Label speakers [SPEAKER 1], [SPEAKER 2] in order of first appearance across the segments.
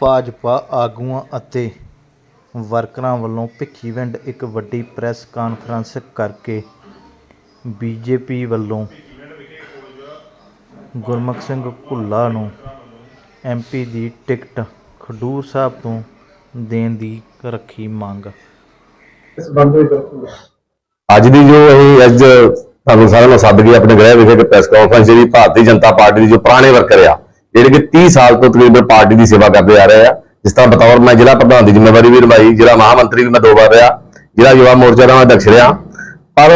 [SPEAKER 1] ਭਾਜਪਾ ਆਗੂਆਂ ਅਤੇ ਵਰਕਰਾਂ ਵੱਲੋਂ ਭਿੱਖੀਵਿੰਡ ਇੱਕ ਵੱਡੀ ਪ੍ਰੈਸ ਕਾਨਫਰੰਸ ਕਰਕੇ ਬੀਜੇਪੀ ਵੱਲੋਂ ਗੁਰਮੁਖ ਸਿੰਘ ਭੁੱਲਾ ਨੂੰ ਐਮਪੀ ਦੀ ਟਿਕਟ ਖਡੂਰ ਸਾਹਿਬ ਤੋਂ ਦੇਣ ਦੀ ਰੱਖੀ ਮੰਗ।
[SPEAKER 2] ਅੱਜ ਦੀ ਜੋ ਅਸੀਂ ਅੱਜ ਤੁਹਾਨੂੰ ਸਾਰਿਆਂ ਨੂੰ ਸੱਦ ਕੇ ਆਪਣੇ ਗ੍ਰਹਿ ਵਿਖੇ ਪ੍ਰੈਸ ਕਾਨਫਰੰਸ ਜਿਹੜੀ ਭਾਰਤੀ ਜਨਤਾ ਪਾਰਟੀ ਦੀ ਜੋ ਪੁਰਾਣੇ ਵਰਕਰ ਆ ਜਿਹੜੇ ਕਿ 30 ਸਾਲ ਤੋਂ ਤਕਰੀਬਨ ਪਾਰਟੀ ਦੀ ਸੇਵਾ ਕਰਦੇ ਆ ਰਹੇ ਆ, ਜਿਸ ਤਰ੍ਹਾਂ ਬਤੌਰ ਮੈਂ ਜ਼ਿਲ੍ਹਾ ਪ੍ਰਧਾਨ ਦੀ ਜ਼ਿੰਮੇਵਾਰੀ ਵੀ ਨਿਭਾਈ, ਜ਼ਿਲ੍ਹਾ ਮਹਾਮੰਤਰੀ ਵੀ ਮੈਂ ਦੋ ਵਾਰ ਰਿਹਾ, ਜ਼ਿਲ੍ਹਾ ਯੁਵਾ ਮੋਰਚਾ ਦਾ ਮੈਂ ਅਧਿਕਸ਼ ਰਿਹਾ। ਪਰ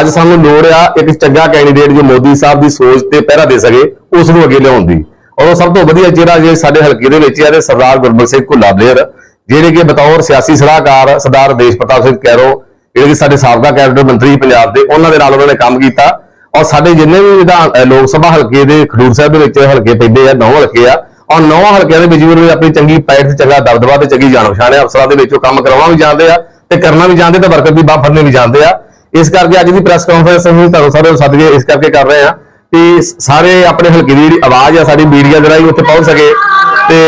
[SPEAKER 2] ਅੱਜ ਸਾਨੂੰ ਲੋੜ ਆ ਇੱਕ ਚੰਗਾ ਕੈਂਡੀਡੇਟ ਜੋ ਮੋਦੀ ਸਾਹਿਬ ਦੀ ਸੋਚ ਤੇ ਪਹਿਰਾ ਦੇ ਸਕੇ, ਉਸ ਨੂੰ ਅੱਗੇ ਲਿਆਉਣ ਦੀ। ਔਰ ਉਹ ਸਭ ਤੋਂ ਵਧੀਆ ਜਿਹੜਾ ਜੇ ਸਾਡੇ ਹਲਕੇ ਦੇ ਵਿੱਚ ਆ, ਤੇ ਸਰਦਾਰ ਗੁਰਬਖਸ਼ ਸਿੰਘ ਭੁੱਲਾ ਬਲੇਰ ਜਿਹੜੇ ਕਿ ਬਤੌਰ ਸਿਆਸੀ ਸਲਾਹਕਾਰ ਸਰਦਾਰ ਦੇਸ਼ ਪ੍ਰਤਾਪ ਸਿੰਘ ਕੈਰੋ, ਜਿਹੜੇ ਕਿ ਸਾਡੇ ਸਾਬਕਾ ਕੈਬਨਿਟ ਮੰਤਰੀ ਪੰਜਾਬ ਦੇ, ਉਹਨਾਂ ਦੇ ਨਾਲ ਉਹਨਾਂ ਨੇ ਕੰਮ ਕੀਤਾ। ਔਰ ਸਾਡੇ ਜਿੰਨੇ ਵੀ ਵਿਧਾਨ ਲੋਕ ਸਭਾ ਹਲਕੇ ਦੇ ਖਡੂਰ ਸਾਹਿਬ ਦੇ ਵਿੱਚ ਹਲਕੇ ਪੈਂਦੇ ਆ, ਨੌ ਹਲਕੇ ਆ, ਔਰ ਨੌ ਹਲਕਿਆਂ ਦੇ ਵਿੱਚ ਵੀ ਆਪਣੀ ਚੰਗੀ ਪੈਠ ਤੇ ਚੰਗਾ ਦਬਦਬਾ ਤੇ ਚੰਗੀ ਜਾਣ ਪਛਾਣ ਹੈ ਅਫਸਰਾਂ ਦੇ ਵਿੱਚ ਉਹ ਕੰਮ ਕਰਾਉਣਾ ਵੀ ਜਾਂਦੇ ਆ ਤੇ ਕਰਨਾ ਵੀ ਜਾਂਦੇ ਤੇ ਵਰਕਰ ਦੀ ਬਾਹ ਫੜਨੇ ਵੀ ਜਾਣਦੇ ਆ। ਇਸ ਕਰਕੇ ਅੱਜ ਦੀ ਪ੍ਰੈਸ ਕਾਨਫਰੰਸ ਅਸੀਂ ਤੁਹਾਨੂੰ ਸਾਰੇ ਨੂੰ ਸੱਦ ਕੇ ਇਸ ਕਰਕੇ ਕਰ ਰਹੇ ਆ ਕਿ ਸਾਰੇ ਆਪਣੇ ਹਲਕੇ ਦੀ ਜਿਹੜੀ ਆਵਾਜ਼ ਆ ਸਾਡੀ ਮੀਡੀਆ ਦੇ ਰਾਹੀਂ ਉੱਥੇ ਪਹੁੰਚ ਸਕੇ ਤੇ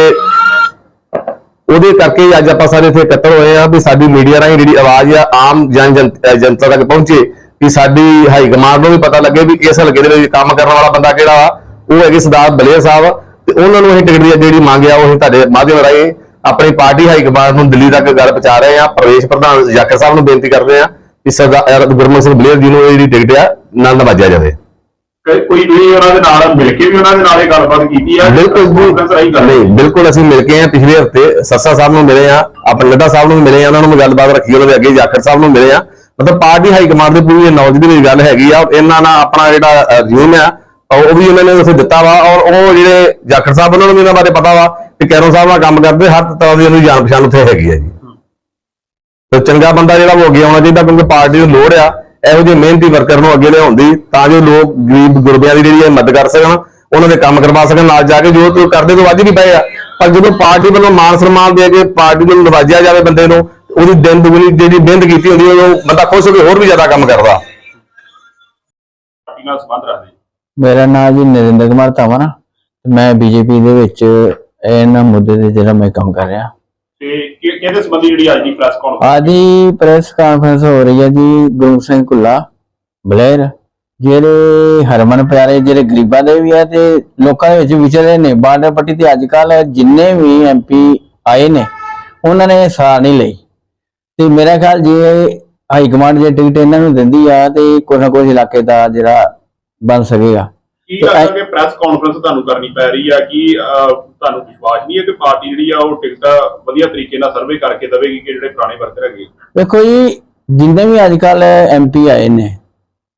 [SPEAKER 2] ਉਹਦੇ ਕਰਕੇ ਅੱਜ ਆਪਾਂ ਸਾਰੇ ਇੱਥੇ ਇਕੱਤਰ ਹੋਏ ਆ ਵੀ ਸਾਡੀ ਮੀਡੀਆ ਰਾਹੀਂ ਜਿਹੜੀ ਆਵਾਜ਼ ਆ ਆਮ ਜਨ ਜਨ- ਜਨਤਾ ਤੱਕ ਪਹੁੰਚੇ। ਕਿ ਸਾਡੀ ਹਾਈ ਕਮਾਂਡ ਨੂੰ ਵੀ ਪਤਾ ਲੱਗੇ ਵੀ ਇਸ ਹਲਕੇ ਦੇ ਵਿੱਚ ਕੰਮ ਕਰਨ ਵਾਲਾ ਬੰਦਾ ਕਿਹੜਾ ਵਾ। ਉਹ ਹੈਗੇ ਸਰਦਾਰ ਬਲੇਰ ਸਾਹਿਬ ਤੇ ਉਹਨਾਂ ਨੂੰ ਇਹ ਟਿਕਟ ਦੀ ਜਿਹੜੀ ਮੰਗ ਆ ਉਹ ਅਸੀਂ ਤੁਹਾਡੇ ਮਾਧਿਅਮ ਰਾਹੀਂ ਆਪਣੀ ਪਾਰਟੀ ਹਾਈ ਕਮਾਂਡ ਨੂੰ ਦਿੱਲੀ ਤੱਕ ਗੱਲ ਪਹੁੰਚਾ ਰਹੇ ਆ। ਪ੍ਰਵੇਸ਼ ਪ੍ਰਧਾਨ ਜਾਖੜ ਸਾਹਿਬ ਨੂੰ ਬੇਨਤੀ ਕਰਦੇ ਆ ਕਿ ਸਰਦਾਰ ਗੁਰਮੁਖ ਸਿੰਘ ਬਲੇਰ ਜੀ ਨੂੰ ਇਹ ਜਿਹੜੀ ਟਿਕਟ ਆ ਨਾਲ ਨਵਾਜਿਆ ਜਾਵੇ।
[SPEAKER 3] ਕੋਈ ਤੁਸੀਂ ਉਹਨਾਂ ਦੇ ਨਾਲ ਮਿਲ ਕੇ ਵੀ ਉਹਨਾਂ ਦੇ ਨਾਲ ਇਹ ਗੱਲਬਾਤ ਕੀਤੀ ਆ
[SPEAKER 2] ਬਿਲਕੁਲ ਨਹੀਂ ਬਿਲਕੁਲ ਅਸੀਂ ਮਿਲ ਕੇ ਆ। ਪਿਛਲੇ ਹਫ਼ਤੇ ਸੱਸਾ ਸਾਹਿਬ ਨੂੰ ਮਿਲੇ ਆ ਆਪਣੇ ਲੱਡਾ ਸਾਹਿਬ ਨੂੰ ਮਿਲੇ ਆ ਉਹਨਾਂ ਨੂੰ ਗੱਲਬਾਤ ਰੱਖੀ ਉਹਨਾਂ ਦੇ ਅੱਗੇ ਜਾਖੜ ਸਾਹਿਬ ਨੂੰ ਮਿਲੇ ਆ। ਮਤਲਬ ਪਾਰਟੀ ਹਾਈ ਕਮਾਂਡ ਦੀ ਪੂਰੀ ਨੌਲੇਜ ਦੀ ਗੱਲ ਹੈਗੀ ਆ ਇਹਨਾਂ ਨਾਲ ਆਪਣਾ ਜਿਹੜਾ ਰਿਜ਼ਿਊਮ ਆ ਉਹ ਵੀ ਉਹਨਾਂ ਨੇ ਉੱਥੇ ਦਿੱਤਾ ਵਾ ਔਰ ਉਹ ਜਿਹੜੇ ਜਾਖੜ ਸਾਹਿਬ ਉਹਨਾਂ ਨੂੰ ਇਹਨਾਂ ਬਾਰੇ ਪਤਾ ਵਾ ਕਿ ਕੈਰੋ ਸਾਹਿਬ ਨਾਲ ਕੰਮ ਕਰਦੇ ਹਰ ਤਰ੍ਹਾਂ ਦੀ ਉਹਨੂੰ ਜਾਣ ਪਛਾਣ ਉੱਥੇ ਹੈਗੀ ਆ ਜੀ। ਤੇ ਚੰਗਾ ਬੰਦਾ ਜਿਹੜਾ ਉਹ ਅੱਗੇ ਆਉਣਾ ਚਾਹੀਦਾ ਕਿਉਂਕਿ ਪਾਰਟੀ ਨੂੰ ਲੋੜ ਆ ਇਹੋ ਜਿਹੇ ਮਿਹਨਤੀ ਵਰਕਰ ਨੂੰ ਅੱਗੇ ਲਿਆਉਣ ਦੀ ਤਾਂ ਜੋ ਲੋਕ ਗਰੀਬ ਗੁਰਬਿਆਂ ਦੀ ਜਿਹੜੀ ਹੈ ਮਦਦ ਕਰ ਸਕਣ ਉਹਨਾਂ ਦੇ ਕੰਮ ਕਰਵਾ ਸਕਣ ਨਾਲ ਜਾ ਕੇ ਜੋ ਕਰਦੇ ਤੋਂ ਵੱਧ ਨਹੀਂ ਪਏ ਆ। ਪਰ ਜਦੋਂ ਪਾਰਟੀ ਵੱਲੋਂ ਮਾਨ ਸਨਮਾਨ ਦੇ ਕੇ ਪਾਰਟੀ ਨੂੰ ਨਵਾਜਿਆ ਜਾਵੇ ਬੰਦੇ ਨੂੰ ਉਹਦੀ ਦਿਨ ਦੁਗਣੀ ਜਿਹੜੀ ਮਿਹਨਤ ਕੀਤੀ ਹੁੰਦੀ ਉਹ ਬੰਦਾ ਖੁਸ਼ ਹੋ ਕੇ ਹੋਰ ਵੀ ਜ਼ਿਆਦਾ ਕੰਮ ਕਰਦਾ।
[SPEAKER 3] ਪਾਰਟੀ ਨਾਲ ਸੰਬੰਧ ਰੱਖਦੇ
[SPEAKER 4] ਮੇਰਾ ਨਾਮ ਜੀ ਨਰਿੰਦਰ ਕੁਮਾਰ ਧਾਵਨ ਤੇ ਮੈਂ ਬੀਜੇਪੀ ਦੇ ਵਿੱਚ ਇਹਨਾਂ ਮੁੱਦੇ ਤੇ ਜਿਹੜਾ ਮੈਂ ਕੰਮ ਕਰ ਰਿਹਾ।
[SPEAKER 3] ਤੇ ਕਿ- ਕਿਹਦੇ ਸੰਬੰਧੀ ਜਿਹੜੀ ਅੱਜ ਦੀ ਪ੍ਰੈਸ ਕਾਨਫਰੰਸ
[SPEAKER 4] ਆਦੀ ਪ੍ਰੈਸ ਕਾਨਫਰੰਸ ਹੋ ਰਹੀ ਹੈ ਜੀ ਗੁਰੂ ਸਿੰਘ ਕੁੱਲਾ ਬਲੇਰ ਜਿਹੜੇ ਹਰਮਨ ਪਿਆਰੇ ਜਿਹੜੇ ਗਰੀਬਾਂ ਦੇ ਵੀ ਆ ਤੇ ਲੋਕਾਂ ਦੇ ਵਿੱਚ ਵਿਚਰੇ ਨੇ ਬਾਰਡਰ ਪੱਟੀ ਤੇ ਅੱਜ ਕੱਲ ਜਿੰਨੇ ਵੀ ਐਮਪੀ ਆਏ ਨੇ ਉਹਨਾਂ ਨੇ ਸਾਰ ਨਹੀਂ ਲਈ। ਤੇ ਮੇਰਾ ਖਿਆਲ ਜੇ ਹਾਈ ਕਮਾਂਡ ਜੇ ਟਿਕਟ ਇਹਨਾਂ ਨੂੰ ਦਿੰਦੀ ਆ ਤੇ ਕੋਈ ਨਾ ਕੋਈ ਇਲਾਕੇ ਦਾ ਜਿਹੜਾ ਬਣ ਸਕੇਗਾ।
[SPEAKER 3] ਕੀ ਲੱਗਦਾ ਕਿ ਪ੍ਰੈਸ ਕਾਨਫਰੰਸ ਤੁਹਾਨੂੰ ਕਰਨੀ ਪੈ ਰਹੀ ਆ? ਕਿ ਤੁਹਾਨੂੰ ਵਿਸ਼ਵਾਸ ਨਹੀਂ ਹੈ ਕਿ ਪਾਰਟੀ ਜਿਹੜੀ ਆ ਉਹ ਟਿਕਟ ਵਧੀਆ ਤਰੀਕੇ ਨਾਲ ਸਰਵੇ ਕਰਕੇ ਦੇਵੇਗੀ ਕਿ ਜਿਹੜੇ ਪੁਰਾਣੇ ਵਰਕਰ ਹੈਗੇ?
[SPEAKER 4] ਵੇਖੋ ਜੀ ਜਿੰਨੇ ਵੀ ਅੱਜ ਕੱਲ ਐਮਪੀ ਆਏ ਨੇ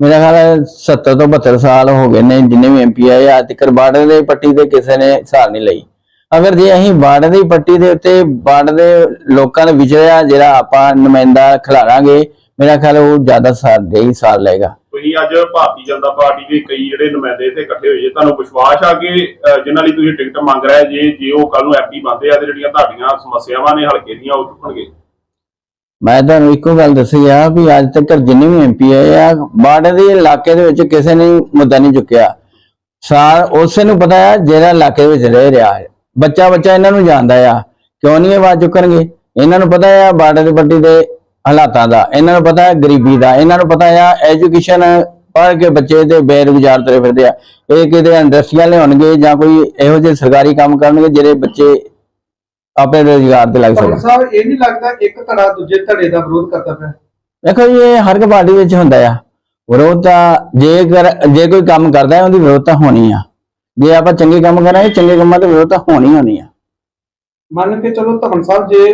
[SPEAKER 4] ਮੇਰਾ ਖਿਆਲ ਹੈ 70 ਤੋਂ 72 ਸਾਲ ਹੋ ਗਏ ਨੇ ਜਿੰਨੇ ਵੀ ਐਮਪੀ ਆਏ ਅੱਜ ਤੱਕ ਬਾਰਡਰ ਦੇ ਪੱਟੀ ਤੇ ਕਿਸੇ ਨੇ ਹਿਸਾਬ ਨਹੀਂ ਲਈ। ਅਗਰ ਜੇ ਅਸੀਂ ਬਾਰਡਰ ਦੀ ਪੱਟੀ ਦੇ ਉੱਤੇ ਬਾਰਡਰ ਦੇ ਲੋਕਾਂ ਦੇ ਵਿਚਰਿਆ ਜਿਹੜਾ ਆਪਾਂ ਨੁਮਾਇੰਦਾ ਖਿਲਾਰਾਂਗੇ ਮੇਰਾ ਖਿਆਲ ਉਹ ਜ਼ਿਆਦਾ ਸਾਥ ਦੇ ਹੀ ਸਾਥ ਲਏਗਾ।
[SPEAKER 3] ਤੁਸੀਂ ਅੱਜ ਭਾਰਤੀ ਜਨਤਾ ਪਾਰਟੀ ਦੇ ਕਈ ਜਿਹੜੇ ਨੁਮਾਇੰਦੇ ਇੱਥੇ ਇਕੱਠੇ ਹੋਏ ਜੇ ਤੁਹਾਨੂੰ ਵਿਸ਼ਵਾਸ ਆ ਕਿ ਜਿਨ੍ਹਾਂ ਲਈ ਤੁਸੀਂ ਟਿਕਟ ਮੰਗ ਰਹੇ ਜੇ ਜੇ ਉਹ ਕੱਲ ਨੂੰ ਐਮਪੀ ਬਣਦੇ ਆ ਤੇ ਜਿਹੜੀਆਂ ਤੁਹਾਡੀਆਂ ਸਮੱਸਿਆਵਾਂ ਨੇ ਹਲਕੇ ਦੀਆਂ ਉਹ ਚੁੱਕਣਗੇ?
[SPEAKER 4] ਮੈਂ ਤੁਹਾਨੂੰ ਇੱਕੋ ਗੱਲ ਦੱਸੀ ਆ ਵੀ ਅੱਜ ਤੱਕ ਜਿੰਨੇ ਵੀ ਐਮਪੀ ਆਏ ਆ ਬਾਰਡਰ ਦੇ ਇਲਾਕੇ ਦੇ ਵਿੱਚ ਕਿਸੇ ਨੇ ਮੁੱਦਾ ਨਹੀਂ ਚੁੱਕਿਆ। ਸਾਰ ਉਸੇ ਨੂੰ ਪਤਾ ਹੈ ਜਿਹੜਾ ਇਲਾਕੇ ਵਿੱਚ ਰਹਿ ਰਿਹਾ ਹੈ। ਬੱਚਾ ਬੱਚਾ ਇਹਨਾਂ ਨੂੰ ਜਾਣਦਾ ਆ। ਕਿਉਂ ਨਹੀਂ ਇਹ ਆਵਾਜ਼ ਚੁੱਕਣਗੇ? ਇਹਨਾਂ ਨੂੰ ਪਤਾ ਹੈ ਬਾਰਡਰ ਦੀ ਪੱਟੀ ਦੇ ਹਾਲਾਤਾਂ ਦਾ। ਇਹਨਾਂ ਨੂੰ ਪਤਾ ਹੈ ਗਰੀਬੀ ਦਾ। ਇਹਨਾਂ ਨੂੰ ਪਤਾ ਹੈ ਐਜੂਕੇਸ਼ਨ ਪੜ੍ਹ ਕੇ ਬੱਚੇ ਤੇ ਬੇਰੁਜ਼ਗਾਰ ਤੁਰੇ ਫਿਰਦੇ ਆ। ਇਹ ਕਿਤੇ ਇੰਡਸਟਰੀਆਂ ਲਿਆਉਣਗੇ ਜਾਂ ਕੋਈ ਇਹੋ ਜਿਹੇ ਸਰਕਾਰੀ ਕੰਮ ਕਰਨਗੇ ਜਿਹੜੇ ਬੱਚੇ ਆਪਣੇ ਰੁਜ਼ਗਾਰ ਤੇ ਲੱਗ ਸਕਣ।
[SPEAKER 5] ਸਾਹਿਬ ਇਹ ਨਹੀਂ ਲੱਗਦਾ ਇੱਕ ਧੜਾ ਦੂਜੇ ਧੜੇ ਦਾ ਵਿਰੋਧ ਕਰਦਾ ਪਿਆ?
[SPEAKER 4] ਦੇਖੋ ਜੀ ਇਹ ਹਰ ਇੱਕ ਪਾਰਟੀ ਵਿੱਚ ਹੁੰਦਾ ਆ। ਵਿਰੋਧ ਤਾਂ ਜੇਕਰ ਜੇ ਕੋਈ ਕੰਮ ਕਰਦਾ ਹੈ ਉਹਦੀ ਵਿਰੋਧ ਤਾਂ ਹੋਣੀ ਆ। ਜੇ ਆਪਾਂ ਚੰਗੇ ਕੰਮ ਕਰਾਂਗੇ ਚੰਗੇ ਕੰਮਾਂ ਤੇ ਵਿਰੋਧ ਤਾਂ ਹੋਣੀ ਹੋਣੀ ਆ।
[SPEAKER 5] ਮੰਨ ਕੇ ਚਲੋ ਧਵਨ ਸਾਹਿਬ ਜੇ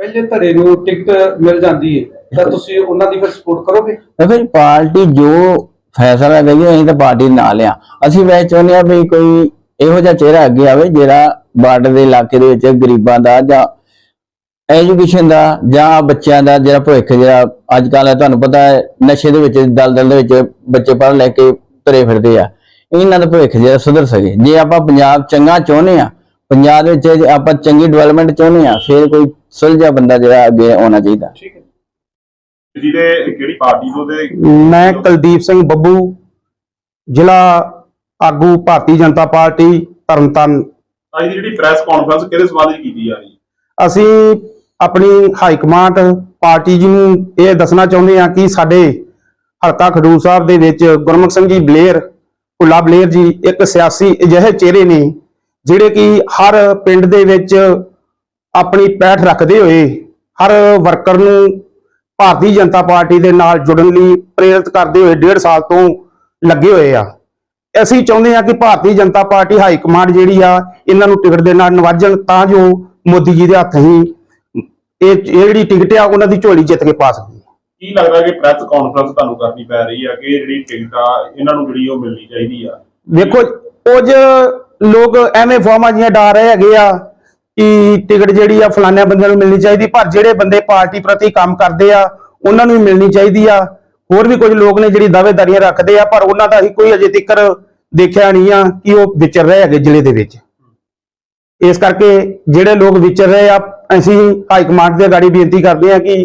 [SPEAKER 5] ਪਹਿਲੇ ਧੜੇ ਨੂੰ ਟਿਕਟ ਮਿਲ ਜਾਂਦੀ ਹੈ ਤਾਂ ਤੁਸੀਂ ਉਹਨਾਂ ਦੀ ਫਿਰ ਸਪੋਰਟ ਕਰੋਗੇ?
[SPEAKER 4] ਦੇਖੋ ਪਾਰਟੀ ਜੋ ਫੈਸਲਾ ਦੇਗੀ ਅਸੀਂ ਤਾਂ ਪਾਰਟੀ ਨਾਲ ਆ। ਅਸੀਂ ਵੈਸੇ ਚਾਹੁੰਦੇ ਆ ਵੀ ਕੋਈ ਇਹੋ ਜਿਹਾ ਚਿਹਰਾ ਅੱਗੇ ਆਵੇ ਜਿਹੜਾ ਬਾਰਡਰ ਦੇ ਇਲਾਕੇ ਦੇ ਵਿੱਚ ਗਰੀਬਾਂ ਦਾ ਜਾਂ ਐਜੂਕੇਸ਼ਨ ਦਾ ਜਾਂ ਬੱਚਿਆਂ ਦਾ ਜਿਹੜਾ ਭਵਿੱਖ ਜਿਹੜਾ ਅੱਜ ਕੱਲ੍ਹ ਤੁਹਾਨੂੰ ਪਤਾ ਹੈ ਨਸ਼ੇ ਦੇ ਵਿੱਚ ਦਲਦਲ ਦੇ ਵਿੱਚ ਬੱਚੇ ਪੜ੍ਹ ਲੈ ਕੇ ਤੁਰੇ ਫਿਰਦੇ ਆ। ਇਹਨਾਂ ਦਾ ਭਵਿੱਖ ਜਿਹੜਾ ਸੁਧਰ ਸਕੇ। ਜੇ ਆਪਾਂ ਪੰਜਾਬ ਚੰਗਾ ਚਾਹੁੰਦੇ ਆ ਪੰਜਾਬ ਦੇ ਵਿੱਚ ਜੇ ਆਪਾਂ ਚੰਗੀ ਡਿਵੈਲਪਮੈਂਟ ਚਾਹੁੰਦੇ ਆ ਫਿਰ ਕੋਈ ਸੁਲਝਿਆ ਬੰਦਾ ਜਿਹੜਾ ਅੱਗੇ ਆਉਣਾ ਚਾਹੀਦਾ।
[SPEAKER 5] ਠੀਕ ਹੈ।
[SPEAKER 3] ਜਿਹਦੇ ਕਿਹੜੀ ਪਾਰਟੀ ਤੋਂ ਤੇ
[SPEAKER 6] ਮੈਂ ਕੁਲਦੀਪ ਸਿੰਘ ਬੱਬੂ ਜ਼ਿਲ੍ਹਾ ਆਗੂ ਭਾਰਤੀ ਜਨਤਾ ਪਾਰਟੀ ਤਰਨਤਾਰਨ।
[SPEAKER 3] ਅੱਜ ਦੀ ਜਿਹੜੀ ਪ੍ਰੈਸ ਕਾਨਫਰੰਸ ਕਿਹਦੇ ਸੰਬੰਧ ਵਿੱਚ ਕੀਤੀ ਜਾ ਰਹੀ ਹੈ?
[SPEAKER 6] ਅਸੀਂ ਆਪਣੀ ਹਾਈ ਕਮਾਂਡ ਪਾਰਟੀ ਜੀ ਨੂੰ ਇਹ ਦੱਸਣਾ ਚਾਹੁੰਦੇ ਹਾਂ ਕਿ ਸਾਡੇ ਹਲਕਾ ਖਡੂਰ ਸਾਹਿਬ ਦੇ ਵਿੱਚ ਗੁਰਮੁਖ ਸਿੰਘ ਜੀ ਬਲੇਰ ਭੁੱਲਾ ਬਲੇਰ ਜੀ, ਇੱਕ ਸਿਆਸੀ ਅਜਿਹੇ ਚਿਹਰੇ ਨੇ ਜਿਹੜੇ ਕਿ ਹਰ ਪਿੰਡ ਦੇ ਵਿੱਚ ਆਪਣੀ ਪੈਠ ਰੱਖਦੇ ਹੋਏ ਹਰ ਵਰਕਰ ਨੂੰ ਭਾਰਤੀ ਜਨਤਾ ਪਾਰਟੀ ਦੇ ਨਾਲ ਜੁੜਨ ਲਈ ਪ੍ਰੇਰਿਤ ਕਰਦੇ ਹੋਏ ਡੇਢ ਸਾਲ ਤੋਂ ਲੱਗੇ ਹੋਏ ਆ। ਅਸੀਂ ਚਾਹੁੰਦੇ ਹਾਂ ਕਿ Bharatiya Janata party high command ਜਿਹੜੀ ਆ, ਇਹਨਾਂ ਨੂੰ ਟਿਕਟ ਦੇ ਨਾਲ ਨਵਾਜਣ, ਤਾਂ ਜੋ ਮੋਦੀ ਜੀ ਦੇ ਹੱਥ ਹੀ ਇਹ ਇਹ ਜਿਹੜੀ ਟਿਕਟ ਆ, ਉਹਨਾਂ ਦੀ ਝੋਲੀ ਜਿੱਤ ਕੇ ਪਾ ਸਕੀਏ।
[SPEAKER 3] ਕੀ ਲੱਗਦਾ ਕਿ ਪ੍ਰੈਸ ਕਾਨਫਰੰਸ ਤੁਹਾਨੂੰ ਕਰਨੀ ਪੈ ਰਹੀ ਹੈ ਕਿ ਜਿਹੜੀ ਟਿਕਟ ਆ, ਇਹਨਾਂ ਨੂੰ ਜਿਹੜੀ ਉਹ ਮਿਲਣੀ ਚਾਹੀਦੀ ਆ?
[SPEAKER 6] ਵੇਖੋ ਕੁਝ ਲੋਕ ਐਵੇਂ ਫੋਰਮਾਂ ਜੀਆਂ ਡਾ ਰਹੇ ਹੈਗੇ ਆ ਕਿ ਟਿਕਟ ਜਿਹੜੀ ਆ ਫਲਾਣਿਆਂ ਬੰਦਿਆਂ ਨੂੰ ਮਿਲਣੀ ਚਾਹੀਦੀ, ਪਰ ਜਿਹੜੇ ਬੰਦੇ ਪਾਰਟੀ ਪ੍ਰਤੀ ਕੰਮ ਕਰਦੇ ਆ, ਉਹਨਾਂ ਨੂੰ ਮਿਲਣੀ ਚਾਹੀਦੀ ਆ। ਹੋਰ ਵੀ ਕੁਝ ਲੋਕ ਨੇ ਜਿਹੜੀ ਦਾਅਵੇਦਾਰੀਆਂ ਰੱਖਦੇ ਆ, ਪਰ ਉਹਨਾਂ ਦਾ ਹੀ ਕੋਈ ਅਜੇ ਤੱਕ ਦੇਖਿਆ ਨਹੀਂ ਆ ਕਿ ਉਹ ਵਿਚਰ ਰਹੇ ਹੈਗੇ ਜ਼ਿਲ੍ਹੇ ਦੇ ਵਿੱਚ। ਇਸ ਕਰਕੇ ਜਿਹੜੇ ਲੋਕ ਵਿਚਰ ਰਹੇ ਆ, ਅਸੀਂ ਹਾਈ ਕਮਾਂਡ ਦੇ ਗਾੜੀ ਬੇਨਤੀ ਕਰਦੇ ਆ ਕਿ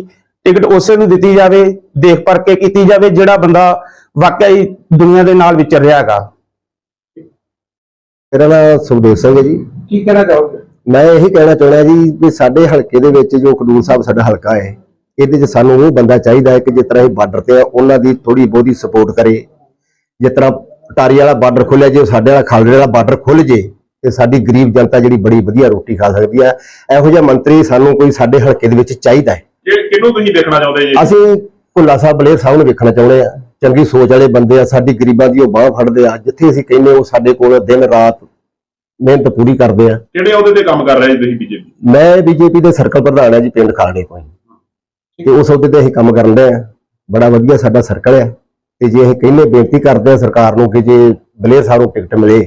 [SPEAKER 6] ਟਿਕਟ ਉਸੇ ਨੂੰ ਦਿੱਤੀ ਜਾਵੇ ਦੇਖ ਪਰ ਕੇ ਕੀਤੀ ਜਾਵੇ ਜਿਹੜਾ ਬੰਦਾ ਵਾਕਿਆ ਹੀ ਦੁਨੀਆ ਦੇ ਨਾਲ ਵਿਚਰ ਰਿਹਾ ਹੈਗਾ।
[SPEAKER 7] ਮੇਰਾ ਨਾਮ ਸੁਖਦੇਵ ਸਿੰਘ ਹੈ ਜੀ।
[SPEAKER 5] ਕੀ ਕਹਿਣਾ ਚਾਹੋਗੇ?
[SPEAKER 7] ਮੈਂ ਇਹੀ ਕਹਿਣਾ ਚਾਹੁੰਦਾ ਜੀ ਵੀ ਸਾਡੇ ਹਲਕੇ ਦੇ ਵਿੱਚ ਜੋ ਖਡੂਰ ਸਾਹਿਬ ਸਾਡਾ ਹਲਕਾ ਹੈ ਇਹਦੇ 'ਚ ਸਾਨੂੰ ਉਹ ਬੰਦਾ ਚਾਹੀਦਾ ਹੈ ਕਿ ਜਿਸ ਤਰ੍ਹਾਂ ਇਹ ਬਾਰਡਰ ਤੇ ਆ ਉਹਨਾਂ ਦੀ ਥੋੜੀ ਬਹੁਤੀ ਸਪੋਰਟ ਕਰੇ। ਜਿਸ ਤਰ੍ਹਾਂ ਟਾਰੀ ਵਾਲਾ ਬਾਰਡਰ ਖੁੱਲਿਆ ਜੇ ਸਾਡੇ ਵਾਲਾ ਖਾਲੜੇ ਵਾਲਾ ਬਾਰਡਰ ਖੁੱਲ ਜੇ ਤੇ ਸਾਡੀ ਗਰੀਬ ਜਨਤਾ ਜਿਹੜੀ ਬੜੀ ਵਧੀਆ ਰੋਟੀ ਖਾ ਸਕਦੀ ਹੈ ਇਹੋ ਜਿਹਾ ਮੰਤਰੀ ਸਾਨੂੰ ਕੋਈ ਸਾਡੇ ਹਲਕੇ ਦੇ ਵਿੱਚ ਚਾਹੀਦਾ ਹੈ।
[SPEAKER 3] ਕਿ ਕਿਹਨੂੰ ਤੁਸੀਂ ਦੇਖਣਾ ਚਾਹੁੰਦੇ ਜੀ?
[SPEAKER 7] ਅਸੀਂ ਭੁੱਲਾ ਸਾਹਿਬ ਬਲੇਰ ਸਾਹਿਬ ਨੂੰ ਵੇਖਣਾ ਚਾਹੁੰਦੇ ਆ ਚੰਗੀ ਸੋਚ ਵਾਲੇ ਬੰਦੇ ਆ ਸਾਡੀ ਗਰੀਬਾਂ ਦੀ ਉਹ ਬਾਹ ਫੜਦੇ ਆ। ਜਿੱਥੇ ਅਸੀਂ ਕਹਿੰਦੇ ਉਹ ਸਾਡੇ ਕੋਲ ਦਿਨ ਰਾਤ ਮਿਹਨਤ ਪੂਰੀ ਕਰਦੇ ਆ।
[SPEAKER 3] ਕਿਹੜੇ ਅਹੁਦੇ ਤੇ ਕੰਮ ਕਰ ਰਹੇ ਜੀ ਤੁਸੀਂ ਬੀਜੇਪੀ?
[SPEAKER 7] ਮੈਂ ਬੀਜੇਪੀ ਦੇ ਸਰਕਲ ਪ੍ਰਧਾਨ ਆ ਜੀ ਪਿੰਡ ਖਾਲੜੇ ਤੋਂ ਹੀ। ਤੇ ਉਸ ਅਹੁਦੇ ਤੇ ਅਸੀਂ ਕੰਮ ਕਰਨ ਦੇ ਆ। ਬੜਾ ਵਧੀਆ ਸਾਡਾ ਸਰਕਲ ਹੈ ਤੇ ਜੇ ਅਸੀਂ ਕਹਿੰਦੇ ਬੇਨਤੀ ਕਰਦੇ ਆ ਸਰਕਾਰ ਨੂੰ ਕਿ ਜੇ ਬਲੇਰ ਸਾਹਿਬ ਨੂੰ ਟਿਕਟ ਮਿਲੇ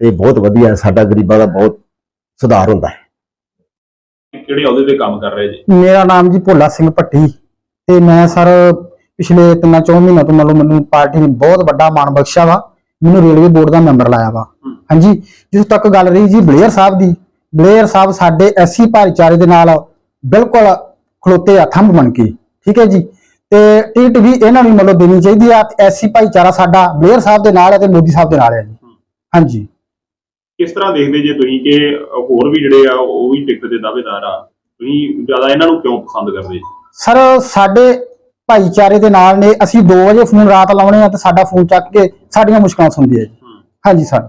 [SPEAKER 7] ਤੇ ਬਹੁਤ ਵਧੀਆ ਸਾਡਾ ਗਰੀਬਾਂ ਦਾ ਬਹੁਤ ਸੁਧਾਰ ਹੁੰਦਾ ਹੈ।
[SPEAKER 3] ਕਿਹੜੇ ਅਹੁਦੇ ਤੇ ਕੰਮ ਕਰ ਰਹੇ ਜੀ?
[SPEAKER 8] ਮੇਰਾ ਨਾਮ ਜੀ ਭੋਲਾ ਸਿੰਘ ਭੱਟੀ ਤੇ ਮੈਂ ਸਰ ਪਿਛਲੇ ਤਿੰਨਾਂ ਚੌਂ ਮਹੀਨਿਆਂ ਤੋਂ ਮੰਨ ਲਓ ਮੈਨੂੰ ਪਾਰਟੀ ਨੇ ਬਹੁਤ ਵੱਡਾ ਮਾਣ ਬਖਸ਼ਿਆ ਵਾ ਮੈਨੂੰ ਰੇਲਵੇ ਬੋਰਡ ਦਾ ਮੈਂਬਰ ਲਾਇਆ ਵਾ। ਹਾਂਜੀ ਜਿਸ ਤੱਕ ਗੱਲ ਰਹੀ ਜੀ ਬਲੇਅਰ ਸਾਹਿਬ ਦੀ ਬਲੇਅਰ ਸਾਹਿਬ ਸਾਡੇ ਐਸੀ ਭਾਈਚਾਰੇ ਦੇ ਨਾਲ ਬਿਲਕੁਲ ਖਲੋਤੇ ਆ ਥੰਬ ਬਣ ਕੇ ਠੀਕ ਹੈ ਜੀ। ਤੇ ਟਿਕਟ ਵੀ ਇਹਨਾਂ ਨੂੰ ਮੰਨ ਲਓ ਦੇਣੀ ਚਾਹੀਦੀ ਆ ਐਸੀ ਭਾਈਚਾਰਾ ਸਾਡਾ ਬਲੇਅਰ ਸਾਹਿਬ ਦੇ ਨਾਲ ਹੈ ਤੇ ਮੋਦੀ ਸਾਹਿਬ ਦੇ ਨਾਲ ਹੈ ਜੀ। ਹਾਂਜੀ।
[SPEAKER 3] ਕਿਸ ਤਰ੍ਹਾਂ ਦੇਖਦੇ ਜੇ ਤੁਸੀਂ ਕਿ ਹੋਰ ਵੀ ਜਿਹੜੇ ਆ ਉਹ ਵੀ ਟਿਕਟ ਦੇ ਦਾਅਵੇਦਾਰ ਆ ਤੁਸੀਂ ਜ਼ਿਆਦਾ ਇਹਨਾਂ ਨੂੰ ਕਿਉਂ ਪਸੰਦ ਕਰਦੇ?
[SPEAKER 8] ਸਰ ਸਾਡੇ ਭਾਈਚਾਰੇ ਦੇ ਨਾਲ ਨੇ ਅਸੀਂ 2 ਵਜੇ ਫੋਨ ਰਾਤ ਲਾਉਣੇ ਆ ਤੇ ਸਾਡਾ ਫੋਨ ਚੱਕ ਕੇ ਸਾਡੀਆਂ ਮੁਸ਼ਕਲਾਂ ਸੁਣਦੇ ਆ ਜੀ। ਹਾਂਜੀ ਸਰ।